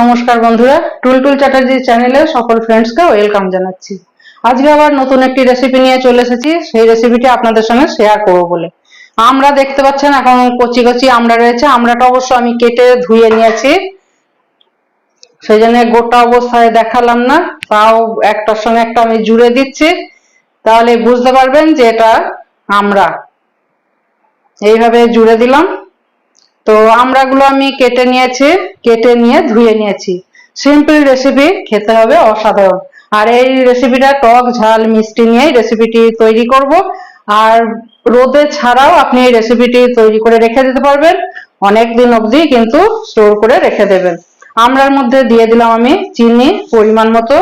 নমস্কার বন্ধুরা, টুলটুল চ্যাটার্জি চ্যানেলে সকল ফ্রেন্ডসকে ওয়েলকাম জানাচ্ছি। আজকে আবার নতুন একটি রেসিপি নিয়ে চলে এসেছি, সেই রেসিপিটি আপনাদের সঙ্গে শেয়ার করব বলে। আমরা দেখতে পাচ্ছেন, এখন কচি কচি আমরা রয়েছে, আমরাটা অবশ্য আমি কেটে ধুয়ে নিয়েছি। সেই জন্য গোটা অবস্থায় দেখালাম না, তাও একটার সঙ্গে একটা আমি জুড়ে দিচ্ছি। তাহলে বুঝতে পারবেন যে এটা আমরা। এইভাবে জুড়ে দিলাম। তো আমড়াগুলো আমি কেটে নিয়েছি, কেটে নিয়ে ধুয়ে নিয়েছি। সিম্পল রেসিপি খেতে হবে, অসাধারণ। আর এই রেসিপিটা টক ঝাল মিষ্টি নিয়েই রেসিপিটি তৈরি করব। আর রোদে ছাড়াও আপনি এই রেসিপিটি তৈরি করে রেখে দিতে পারবেন। অনেক দিন অবধি কিন্তু স্টোর করে রেখে দেবেন। আমরার মধ্যে দিয়ে দিলাম আমি চিনি পরিমাণ মতো।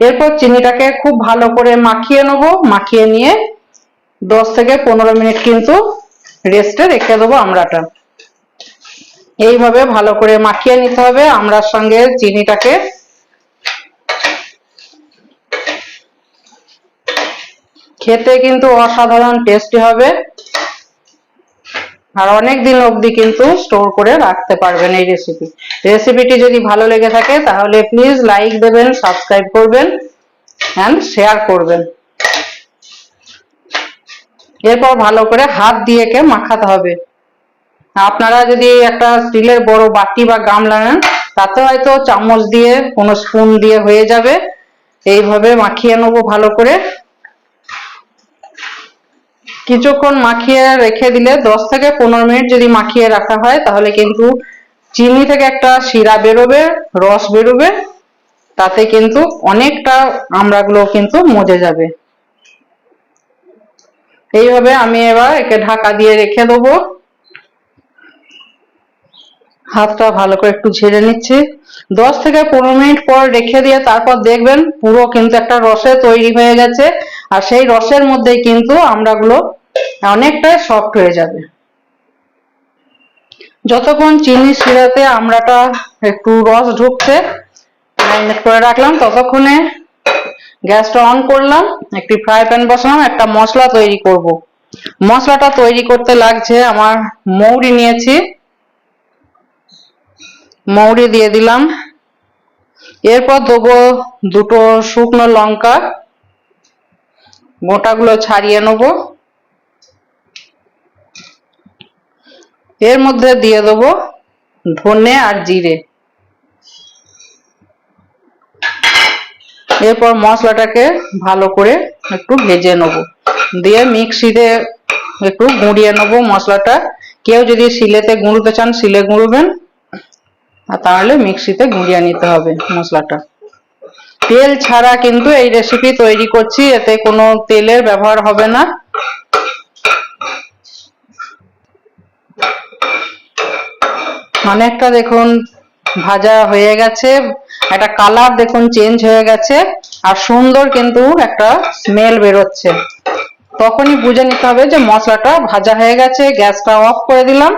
এরপর চিনিটাকে খুব ভালো করে মাখিয়ে নেব। মাখিয়ে নিয়ে দশ থেকে পনেরো মিনিট কিন্তু রেস্টে রেখে দেবো আমড়াটা এইভাবে ভালো করে মাখিয়ে নিতে হবে। আমড়ার সঙ্গে চিনিটাকে খেতে কিন্তু অসাধারণ টেস্টি হবে। আর অনেক দিন অবধি কিন্তু স্টোর করে রাখতে পারবেন এই রেসিপি রেসিপিটি যদি ভালো লেগে থাকে, তাহলে প্লিজ লাইক দেবেন সাবস্ক্রাইব করবেন অ্যান্ড শেয়ার করবেন। এরপর ভালো করে হাত দিয়ে মাখাতে হবে। আপনারা যদি একটা স্টিলের বড় বাটি বা গামলা নেন, তাতে হয়তো চামচ দিয়ে, কোনো স্পুন দিয়ে হয়ে যাবে। এইভাবে মাখিয়ে নেব ভালো করে। কিছুক্ষণ মাখিয়ে রেখে দিলে দশ থেকে পনেরো মিনিট যদি মাখিয়ে রাখা হয়, তাহলে কিন্তু চিনি থেকে একটা শিরা বেরোবে, রস বেরোবে। তাতে কিন্তু অনেকটা আমড়াগুলো কিন্তু মজে যাবে। এইভাবে আমি এবার একে ঢাকা দিয়ে রেখে দেবো। হাতটা ভালো করে একটু ঝেড়ে নিচ্ছি। দশ থেকে পনেরো মিনিট পর রেখে দিয়ে তারপর দেখবেন পুরো কিন্তু একটা রসে তৈরি হয়ে গেছে। আর সেই রসের মধ্যেই কিন্তু আমড়াগুলো অনেকটাই সফট হয়ে যাবে। যতক্ষণ চিনি শিরাতে আমড়াটা একটু রস ঢুকছে ম্যারিনেট করে রাখলাম, ততক্ষণে গ্যাসটা অন করলাম, একটি ফ্রাই প্যান বসালাম, একটা মশলা তৈরি করব। মশলাটা তৈরি করতে লাগছে আমার মৌরি নিয়েছি। মৌরি দিয়ে দিলাম। এরপর দেবো দুটো শুকনো লঙ্কা। গোটাগুলো ছাড়িয়ে নেব। এর মধ্যে দিয়ে দেবো ধনে আর জিরে। এরপর মশলাটাকে ভালো করে একটু ভেজে নেব। দিয়ে মিক্সিতে একটু গুঁড়িয়ে নেব মশলাটা। কেউ যদি শিলেতে গুঁড়োতে চান, শিলে গুঁড়বেন। আর তাহলে মিক্সিতে গুঁড়িয়ে নিতে হবে মশলাটা। তেল ছাড়া কিন্তু এই রেসিপি তৈরি করছি, এতে কোনো তেলের ব্যবহার হবে না। অনেকটা দেখুন ভাজা হয়ে গেছে, একটা কালার দেখুন চেঞ্জ হয়ে গেছে, আর সুন্দর কিন্তু একটা স্মেল বেরোচ্ছে। তখনই বুঝে নিতে হবে যে মশলাটা ভাজা হয়ে গেছে, গ্যাসটা অফ করে দিলাম।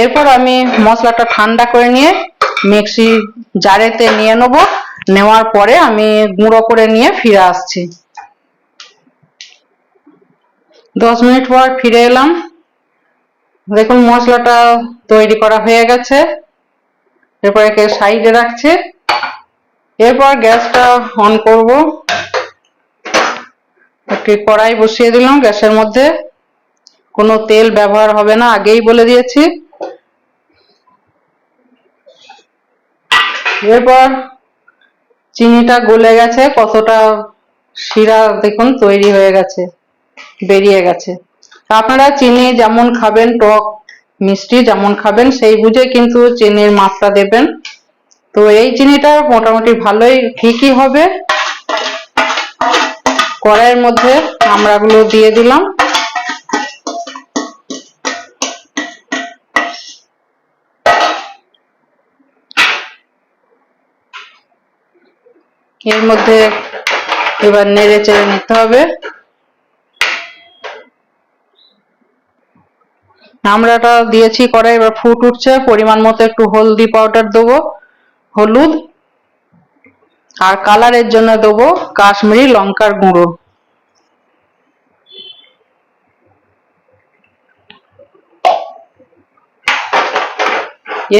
এরপর আমি মশলাটা ঠান্ডা করে নিয়ে মিক্সি জারেতে নিয়ে নেব। নেওয়ার পরে আমি গুঁড়ো করে নিয়ে ফিরে আসছি। দশ মিনিট পর ফিরে এলাম। দেখুন মশলাটা তৈরি করা হয়ে গেছে। এরপর একে সাইডে রাখছি। এরপর গ্যাসটা অন করব। একটি কড়াই বসিয়ে দিলাম গ্যাসের মধ্যে। কোনো তেল ব্যবহার হবে না, আগেই বলে দিয়েছি। এরপর চিনিটা গলে গেছে, কতটা শিরা দেখুন তৈরি হয়ে গেছে, বেরিয়ে গেছে। আপনারা চিনি যেমন খাবেন, টক মিষ্টি যেমন খাবেন, সেই বুঝে কিন্তু চিনির মাত্রা দেবেন। তো এই চিনিটা মোটামুটি ভালোই ঠিকই হবে। কড়াইয়ের মধ্যে আমড়াগুলো দিয়ে দিলাম। এর মধ্যে এবার নেড়ে চেড়ে নিতে হবে। আমড়াটা দিয়েছি কড়াই, এবার ফুট উঠছে। পরিমাণ মতো একটু হলদি পাউডার দেবো, হলুদ, আর কালারের জন্য দেবো কাশ্মীরি লঙ্কার গুঁড়ো।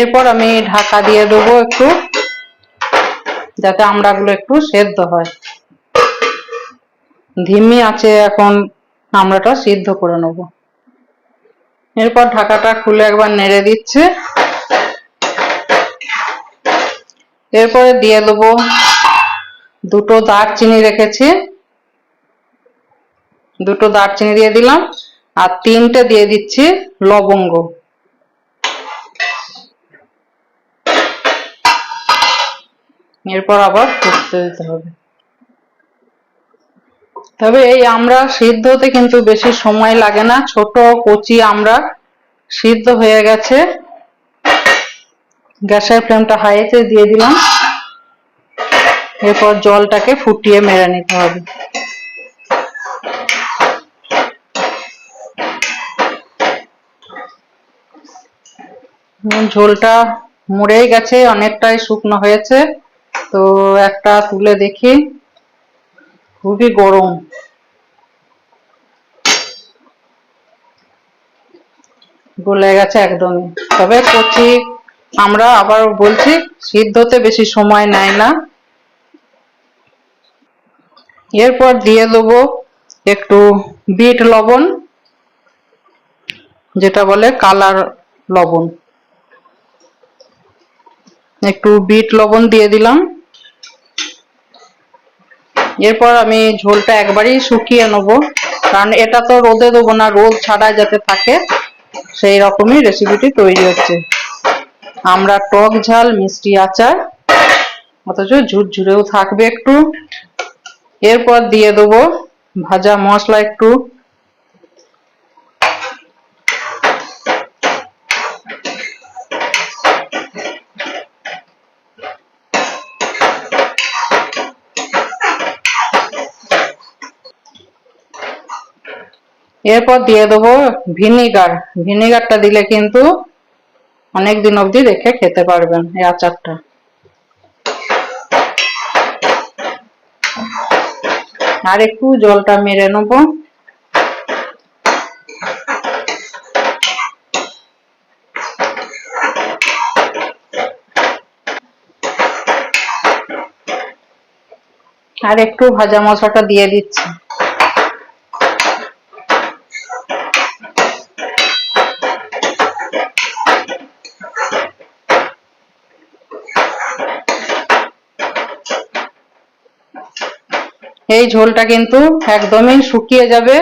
এরপর আমি ঢাকা দিয়ে দেবো একটু। যাতে আমড়াগুলো একটু সেদ্ধ হয়। ধিমি আছে এখন আমড়াটা সিদ্ধ করে নেব। এরপর ঢাকাটা খুলে একবার নেড়ে দিচ্ছে। এরপরে দিয়ে দেবো দুটো দারচিনি রেখেছি। দুটো দারচিনি দিয়ে দিলাম। আর তিনটে দিয়ে দিচ্ছি লবঙ্গ। এরপর আবার ফুটতে দিতে হবে। তবে এই আমরা সিদ্ধ হতে কিন্তু বেশি সময় লাগে না। ছোট কচি আমরা সিদ্ধ হয়ে গেছে। গ্যাসের ফ্লেমটা হাইতে দিয়ে দিলাম। এরপর জলটাকে ফুটিয়ে মেরে নিতে হবে। ঝোলটা মরেই গেছে, অনেকটাই শুকনো হয়েছে। তো একটা তুলে দেখি। খুবই গরম। গলে গেছে একদমই। তবে কচি, আমরা আবার বলছি, সিদ্ধতে বেশি সময় নেয় না। এরপর দিয়ে দেবো একটু বিট লবণ, যেটা বলে কালার লবণ। একটু বিট লবণ দিয়ে দিলাম। এরপর আমি ঝোলটা একবারই শুকিয়ে নেব। কারণ এটা তো রোদে দেবো না, রোদ ছাড়া যাতে থাকে, সেই রকমই রেসিপিটি তৈরি হচ্ছে। আমরা টক ঝাল, মিষ্টি আচার, অথচ ঝুরঝুরেও থাকবে একটু। এরপর দিয়ে দেবো ভাজা মশলা একটু। এরপর দিয়ে দেবো ভিনিগার। ভিনিগারটা দিলে কিন্তু অনেক দিন অবধি রেখে খেতে পারবেন এই আচারটা। আর একটু জলটা মেরে নেব। আর একটু ভাজা মশলাটা দিয়ে দিচ্ছি। এই ঝোলটা কিন্তু একদমই শুকিয়ে যাবে।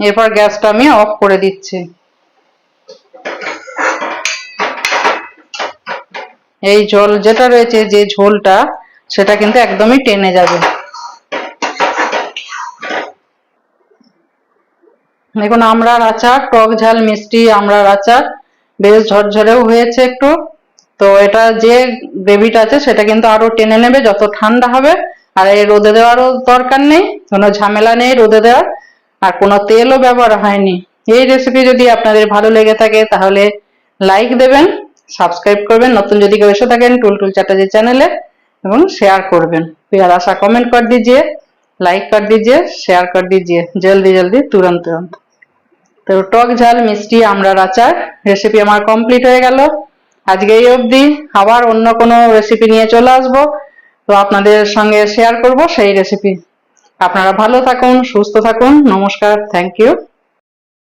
এরপর গ্যাসটা আমি অফ করে দিচ্ছি। এই জল যেটা রয়েছে, যে ঝোলটা, সেটা কিন্তু একদমই টেনে যাবে। দেখুন আমড়ার আচার, টক ঝাল, মিষ্টি আমড়ার আচার, বেশ ঝরঝরেও হয়েছে একটু। তো এটা যে গ্রেভিটা আছে, সেটা কিন্তু আরও টেনে নেবে, যত ঠান্ডা হবে আর এই রোদে দেওয়ারও দরকার নেই কোনো ঝামেলা নেই রোদে দেওয়ার আর কোনো তেলও ব্যবহার হয়নি এই রেসিপি যদি আপনাদের ভালো লেগে থাকে তাহলে লাইক দেবেন সাবস্ক্রাইব করবেন নতুন যদি কেউ এসে থাকেন টুলটুল চ্যাটার্জি চ্যানেলে এবং शेयर করবেন प्यारा सा कमेंट कर दीजिए लाइक कर दीजिए शेयर कर दीजिए जल्दी जल्दी तुरंत तुरंत তো টক ঝাল মিষ্টি আমড়ার আচার রেসিপি আমার কমপ্লিট হয়ে গেল আজকে এই অবধি আবার অন্য কোনো রেসিপি নিয়ে চলে আসবো তো আপনাদের সঙ্গে শেয়ার করব সেই রেসিপি আপনারা ভালো থাকুন, সুস্থ থাকুন, নমস্কার থ্যাংক ইউ